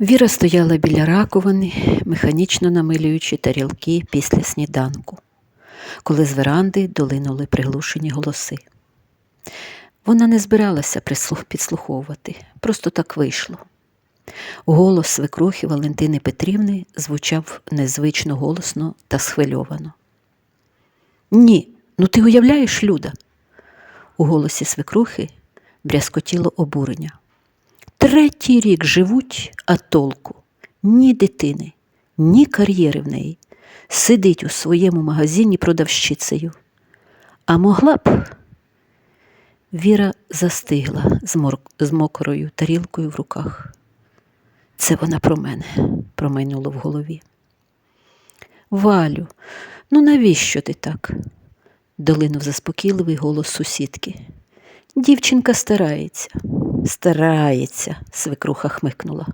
Віра стояла біля раковини, механічно намилюючи тарілки після сніданку, коли з веранди долинули приглушені голоси. Вона не збиралася підслуховувати, просто так вийшло. Голос свекрухи Валентини Петрівни звучав незвично голосно та схвильовано. Ні, ну ти уявляєш, Люда? У голосі свекрухи брязкотіло обурення. Третій рік живуть, а толку ні дитини, ні кар'єри в неї. Сидить у своєму магазині продавщицею. А могла б. Віра застигла з, мор... з мокрою тарілкою в руках. Це вона про мене, промайнуло в голові. Валю, ну навіщо ти так? долинув заспокійливий голос сусідки. Дівчинка старається. Старається, свекруха хмикнула.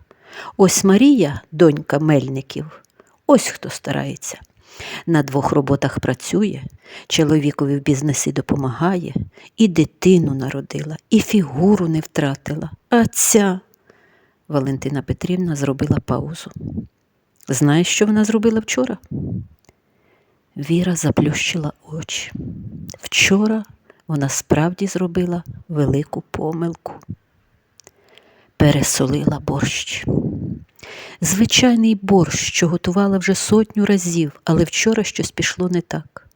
Ось Марія, донька Мельників, ось хто старається. На двох роботах працює, чоловікові в бізнесі допомагає, і дитину народила, і фігуру не втратила. А ця. Валентина Петрівна зробила паузу. Знаєш, що вона зробила вчора? Віра заплющила очі. Вчора вона справді зробила велику помилку. Пересолила борщ. Звичайний борщ, що готувала вже сотню разів, але вчора щось пішло не так.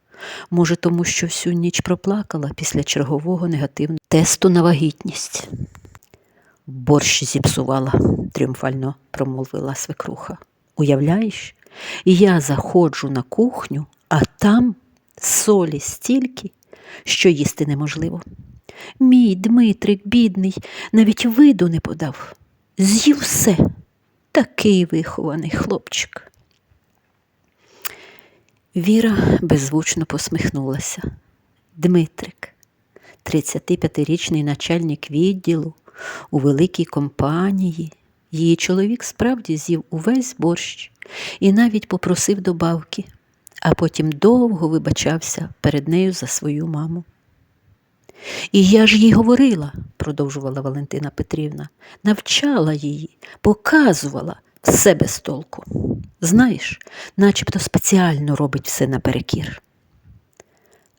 Може, тому що всю ніч проплакала після чергового негативного тесту на вагітність. Борщ зіпсувала, тріумфально промовила свекруха. Уявляєш, я заходжу на кухню, а там солі стільки, що їсти неможливо. Мій Дмитрик, бідний, навіть виду не подав. З'їв все. Такий вихований хлопчик. Віра беззвучно посміхнулася. Дмитрик, 35-річний начальник відділу у великій компанії. Її чоловік справді з'їв увесь борщ і навіть попросив добавки, а потім довго вибачався перед нею за свою маму. І я ж їй говорила, продовжувала Валентина Петрівна, навчала її, показувала все без толку. Знаєш, начебто спеціально робить все наперекір.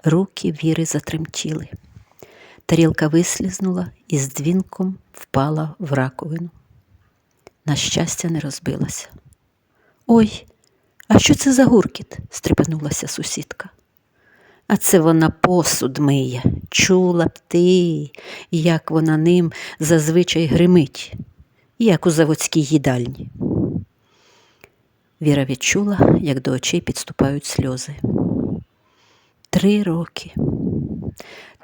Руки віри затремтіли. Тарілка вислізнула і з дзвінком впала в раковину. На щастя, не розбилася. Ой, а що це за гуркіт? стрепенулася сусідка. А це вона посуд миє. Чула б ти, як вона ним зазвичай гримить, як у заводській їдальні. Віра відчула, як до очей підступають сльози. Три роки.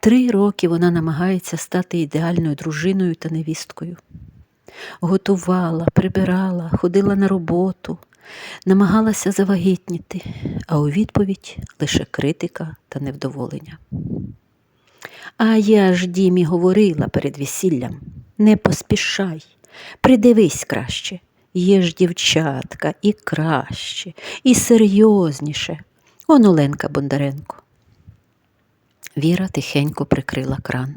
Три роки вона намагається стати ідеальною дружиною та невісткою. Готувала, прибирала, ходила на роботу, намагалася завагітніти, а у відповідь лише критика та невдоволення. А я ж Дімі говорила перед весіллям не поспішай, придивись краще. Є ж дівчатка і краще, і серйозніше. Он Оленка Бондаренко. Віра тихенько прикрила кран.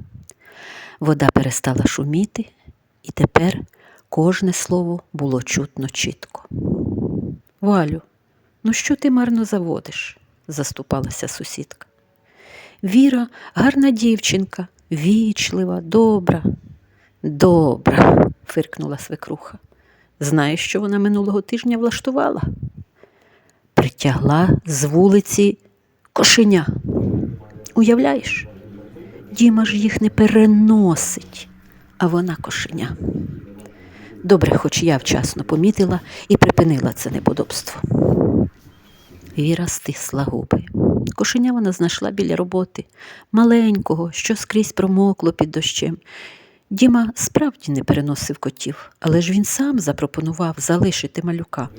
Вода перестала шуміти, і тепер кожне слово було чутно чітко. Валю, ну що ти марно заводиш? заступалася сусідка. Віра гарна дівчинка, вічлива, добра. Добра, фиркнула свекруха. Знаєш, що вона минулого тижня влаштувала? Притягла з вулиці кошеня. Уявляєш? Діма ж їх не переносить, а вона кошеня. Добре, хоч я вчасно помітила і припинила це неподобство. Віра стисла губи. Кошеня вона знайшла біля роботи, маленького, що скрізь промокло під дощем. Діма справді не переносив котів, але ж він сам запропонував залишити малюка.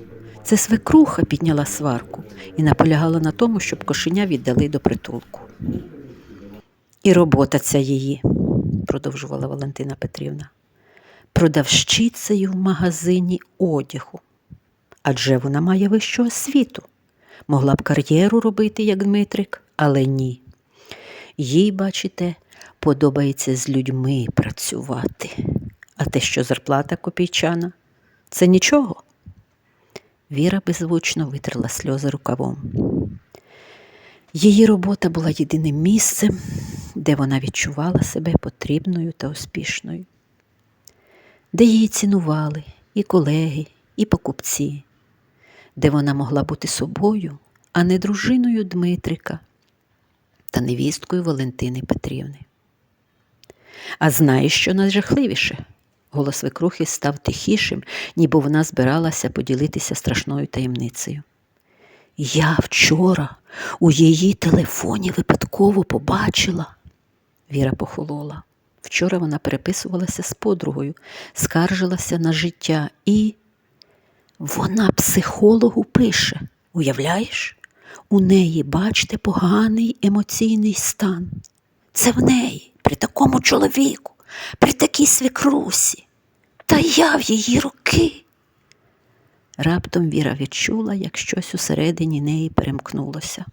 Це свекруха підняла сварку і наполягала на тому, щоб кошеня віддали до притулку. І робота ця її, продовжувала Валентина Петрівна, продавщицею в магазині одягу. Адже вона має вищу освіту. Могла б кар'єру робити, як Дмитрик, але ні. Їй, бачите, подобається з людьми працювати. А те, що зарплата копійчана, Це нічого. Віра беззвучно витерла сльози рукавом. Її робота була єдиним місцем, де вона відчувала себе потрібною та успішною, де її цінували і колеги, і покупці, де вона могла бути собою, а не дружиною Дмитрика та невісткою Валентини Петрівни. А знаєш, що найжахливіше? Голос свекрухи став тихішим, ніби вона збиралася поділитися страшною таємницею. Я вчора у її телефоні випадково побачила. Віра похолола. Вчора вона переписувалася з подругою, скаржилася на життя і вона психологу пише. Уявляєш? У неї, бачите, поганий емоційний стан. Це в неї, при такому чоловіку, при такій свекрусі. Та я в її руки. Раптом Віра відчула, як щось усередині неї перемкнулося,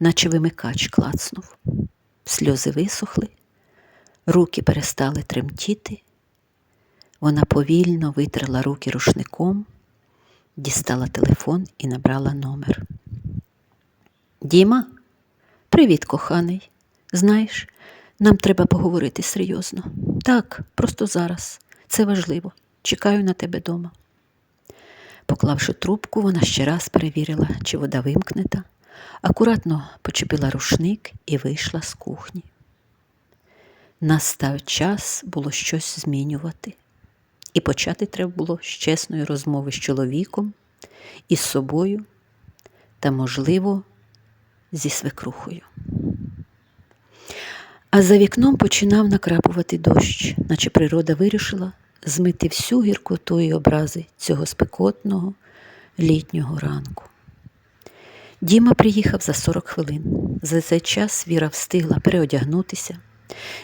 наче вимикач клацнув. Сльози висохли, руки перестали тремтіти. Вона повільно витерла руки рушником, дістала телефон і набрала номер. Діма, привіт, коханий. Знаєш, нам треба поговорити серйозно. Так, просто зараз. Це важливо. Чекаю на тебе дома. Поклавши трубку, вона ще раз перевірила, чи вода вимкнета, акуратно почепила рушник і вийшла з кухні. Настав час було щось змінювати, і почати треба було з чесної розмови з чоловіком, із собою та, можливо, зі свекрухою. А за вікном починав накрапувати дощ, наче природа вирішила змити всю гіркоту і образи цього спекотного літнього ранку. Діма приїхав за 40 хвилин. За цей час Віра встигла переодягнутися,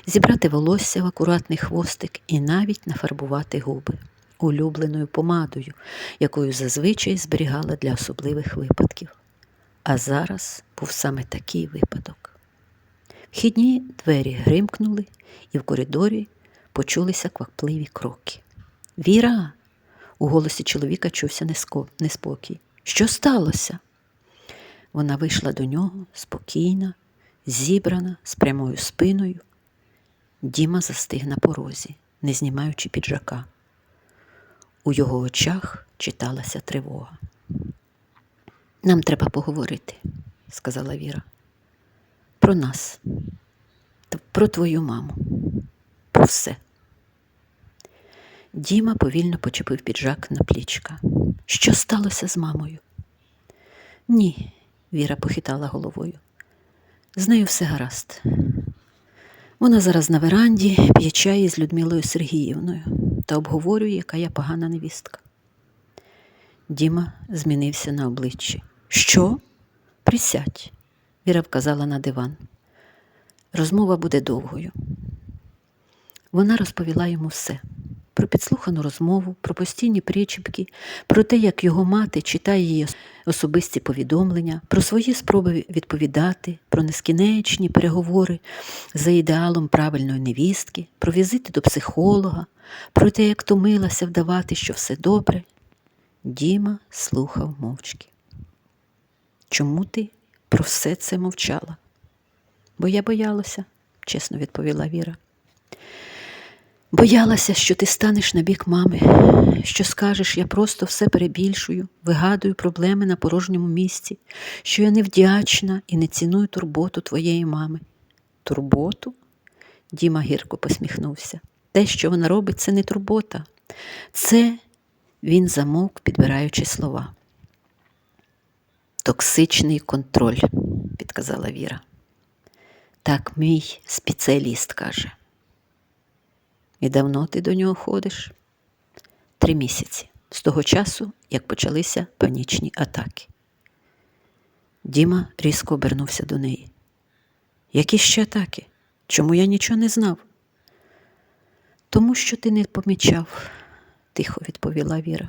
зібрати волосся в акуратний хвостик і навіть нафарбувати губи улюбленою помадою, якою зазвичай зберігала для особливих випадків. А зараз був саме такий випадок. Вхідні двері гримкнули, і в коридорі почулися квапливі кроки. Віра! У голосі чоловіка чувся неспокій. Що сталося? Вона вийшла до нього спокійна, зібрана, з прямою спиною. Діма застиг на порозі, не знімаючи піджака. У його очах читалася тривога. Нам треба поговорити, сказала Віра. Про нас, про твою маму, про все. Діма повільно почепив піджак на плічка. Що сталося з мамою? Ні, Віра похитала головою. З нею все гаразд. Вона зараз на веранді п'є чай з Людмилою Сергіївною та обговорює, яка я погана невістка. Діма змінився на обличчі. Що? Присядь, Віра вказала на диван. Розмова буде довгою. Вона розповіла йому все про підслухану розмову, про постійні причіпки, про те, як його мати читає її особисті повідомлення, про свої спроби відповідати, про нескінченні переговори за ідеалом правильної невістки, про візити до психолога, про те, як томилася вдавати, що все добре. Діма слухав мовчки. Чому ти про все це мовчала? Бо я боялася, чесно відповіла Віра. Боялася, що ти станеш на бік мами, що скажеш, я просто все перебільшую, вигадую проблеми на порожньому місці, що я невдячна і не ціную турботу твоєї мами. Турботу? Діма гірко посміхнувся. Те, що вона робить, це не турбота. Це він замовк, підбираючи слова. Токсичний контроль, підказала Віра. Так мій спеціаліст каже. І давно ти до нього ходиш? Три місяці, з того часу, як почалися панічні атаки. Діма різко обернувся до неї. Які ще атаки? Чому я нічого не знав? Тому що ти не помічав, тихо відповіла Віра.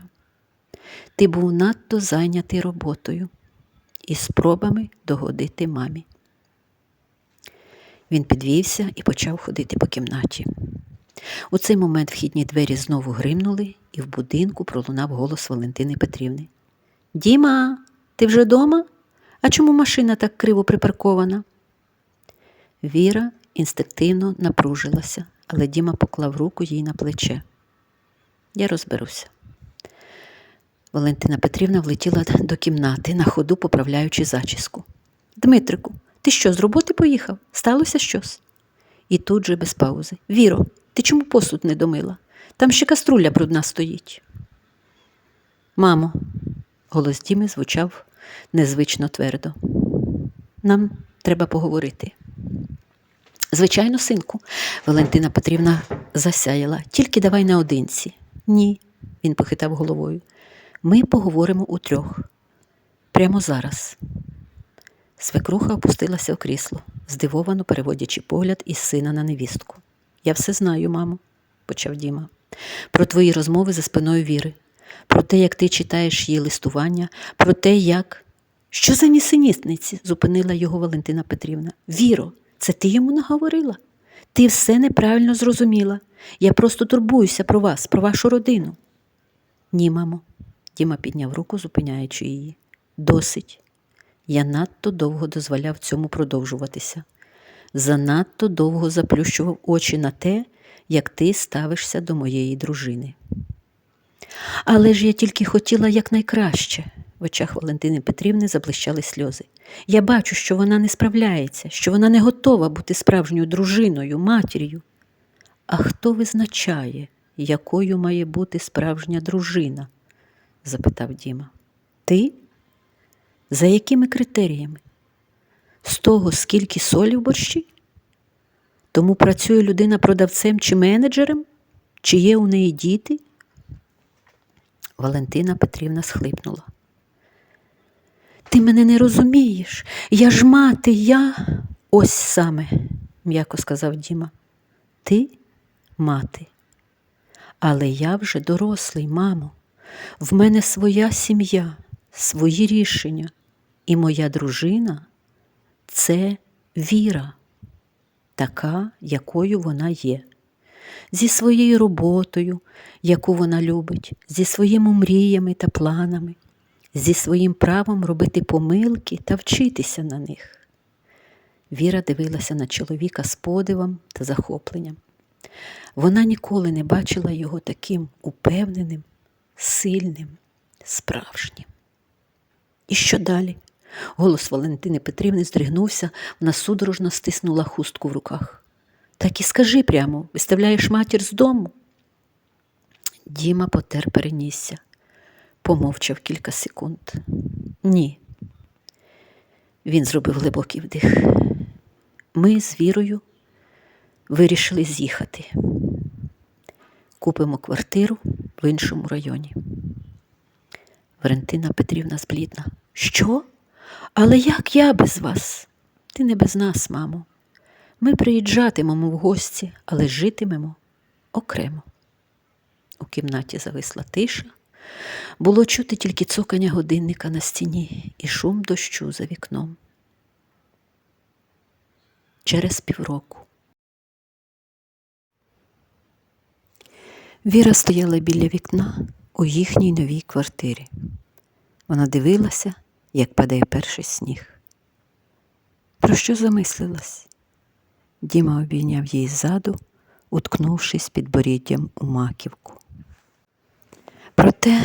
Ти був надто зайнятий роботою і спробами догодити мамі. Він підвівся і почав ходити по кімнаті. У цей момент вхідні двері знову гримнули, і в будинку пролунав голос Валентини Петрівни. Діма, ти вже дома? А чому машина так криво припаркована? Віра інстинктивно напружилася, але Діма поклав руку їй на плече. Я розберуся. Валентина Петрівна влетіла до кімнати, на ходу поправляючи зачіску. Дмитрику, ти що, з роботи поїхав? Сталося щось? І тут же без паузи. Віро, ти чому посуд не домила? Там ще каструля брудна стоїть. Мамо, голос Діми звучав незвично твердо. Нам треба поговорити. Звичайно, синку, Валентина Петрівна засяяла. Тільки давай наодинці. Ні, він похитав головою. Ми поговоримо утрьох. Прямо зараз. Свекруха опустилася в крісло, здивовано переводячи погляд із сина на невістку. Я все знаю, мамо, почав Діма, про твої розмови за спиною віри, про те, як ти читаєш її листування, про те, як. Що за нісенітниці? зупинила його Валентина Петрівна. Віро, це ти йому наговорила? Ти все неправильно зрозуміла. Я просто турбуюся про вас, про вашу родину. Ні, мамо, Діма підняв руку, зупиняючи її. Досить. Я надто довго дозволяв цьому продовжуватися. Занадто довго заплющував очі на те, як ти ставишся до моєї дружини. Але ж я тільки хотіла якнайкраще. В очах Валентини Петрівни заблищали сльози. Я бачу, що вона не справляється, що вона не готова бути справжньою дружиною, матір'ю. А хто визначає, якою має бути справжня дружина? запитав Діма. Ти? За якими критеріями? З того, скільки солі в борщі? Тому працює людина продавцем чи менеджером? Чи є у неї діти? Валентина Петрівна схлипнула. Ти мене не розумієш. Я ж мати, я ось саме, м'яко сказав Діма. Ти мати. Але я вже дорослий, мамо. В мене своя сім'я, свої рішення, і моя дружина це віра, така, якою вона є, зі своєю роботою, яку вона любить, зі своїми мріями та планами, зі своїм правом робити помилки та вчитися на них. Віра дивилася на чоловіка з подивом та захопленням. Вона ніколи не бачила його таким упевненим, сильним, справжнім. І що далі? Голос Валентини Петрівни здригнувся, вона судорожно стиснула хустку в руках. Так і скажи прямо, виставляєш матір з дому. Діма потер перенісся, помовчав кілька секунд. Ні. Він зробив глибокий вдих. Ми з вірою вирішили з'їхати. Купимо квартиру в іншому районі. Валентина Петрівна зблідна. Що? Але як я без вас? Ти не без нас, мамо. Ми приїжджатимемо в гості, але житимемо окремо. У кімнаті зависла тиша. Було чути тільки цокання годинника на стіні і шум дощу за вікном. Через півроку. Віра стояла біля вікна у їхній новій квартирі. Вона дивилася, як падає перший сніг. Про що замислилась? Діма обійняв її ззаду, уткнувшись підборіддям у маківку. Про те,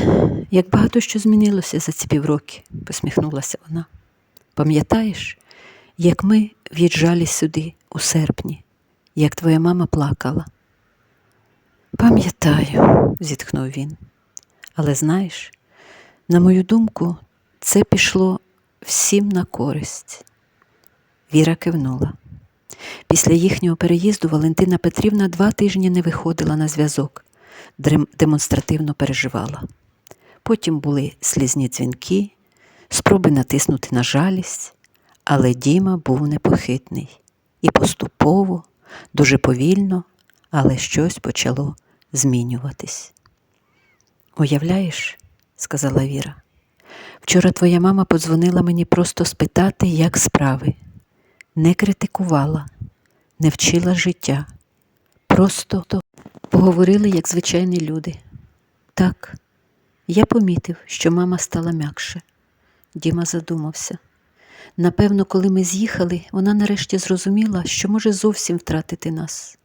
як багато що змінилося за ці півроки, посміхнулася вона. Пам'ятаєш, як ми в'їжджали сюди у серпні, як твоя мама плакала? Пам'ятаю, зітхнув він. Але знаєш, на мою думку, це пішло всім на користь. Віра кивнула. Після їхнього переїзду Валентина Петрівна два тижні не виходила на зв'язок, демонстративно переживала. Потім були слізні дзвінки, спроби натиснути на жалість, але Діма був непохитний і поступово, дуже повільно, але щось почало змінюватись. Уявляєш, сказала Віра, вчора твоя мама подзвонила мені просто спитати, як справи, не критикувала, не вчила життя, просто Поговорили, як звичайні люди. Так, я помітив, що мама стала м'якше. Діма задумався. Напевно, коли ми з'їхали, вона нарешті зрозуміла, що може зовсім втратити нас,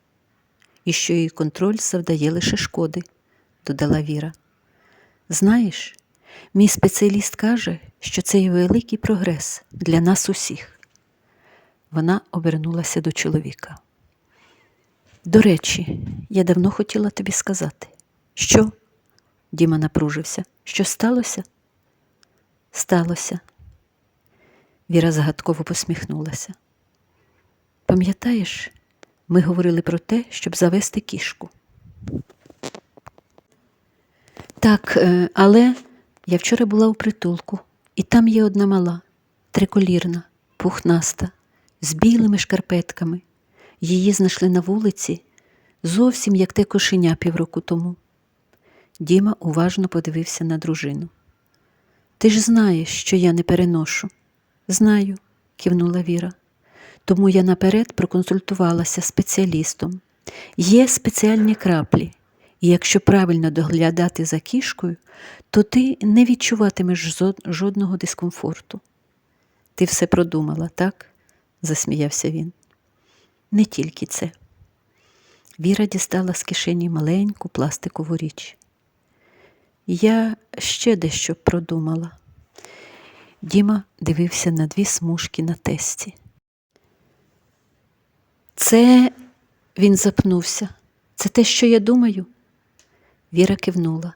і що її контроль завдає лише шкоди, додала Віра. Знаєш, мій спеціаліст каже, що це є великий прогрес для нас усіх. Вона обернулася до чоловіка. До речі, я давно хотіла тобі сказати. Що? Діма напружився. Що сталося? Сталося. Віра загадково посміхнулася. Пам'ятаєш, ми говорили про те, щоб завести кішку. Так, е, але я вчора була у притулку, і там є одна мала, триколірна, пухнаста, з білими шкарпетками. Її знайшли на вулиці, зовсім як те кошеня півроку тому. Діма уважно подивився на дружину. Ти ж знаєш, що я не переношу. Знаю, кивнула Віра. Тому я наперед проконсультувалася з спеціалістом. Є спеціальні краплі, і якщо правильно доглядати за кішкою, то ти не відчуватимеш жодного дискомфорту. Ти все продумала, так? засміявся він. Не тільки це. Віра дістала з кишені маленьку пластикову річ. Я ще дещо продумала. Діма дивився на дві смужки на тесті. Це він запнувся. Це те, що я думаю. Віра кивнула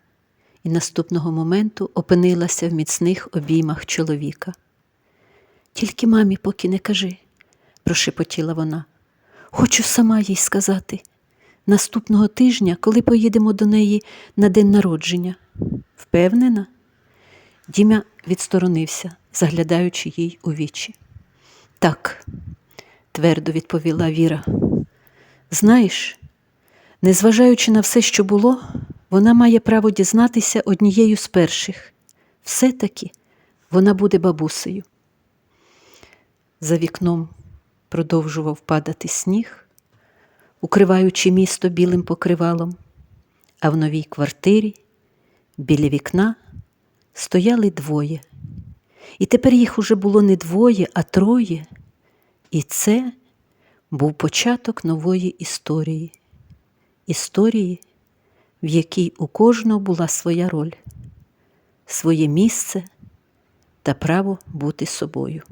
і наступного моменту опинилася в міцних обіймах чоловіка. Тільки мамі поки не кажи, прошепотіла вона. Хочу сама їй сказати. Наступного тижня, коли поїдемо до неї на день народження. Впевнена? Дімя відсторонився, заглядаючи їй у вічі. Так, твердо відповіла Віра. Знаєш, незважаючи на все, що було, вона має право дізнатися однією з перших. Все-таки вона буде бабусею. За вікном продовжував падати сніг, укриваючи місто білим покривалом, а в новій квартирі біля вікна стояли двоє. І тепер їх уже було не двоє, а троє. І це був початок нової історії. Історії, в якій у кожного була своя роль, своє місце та право бути собою.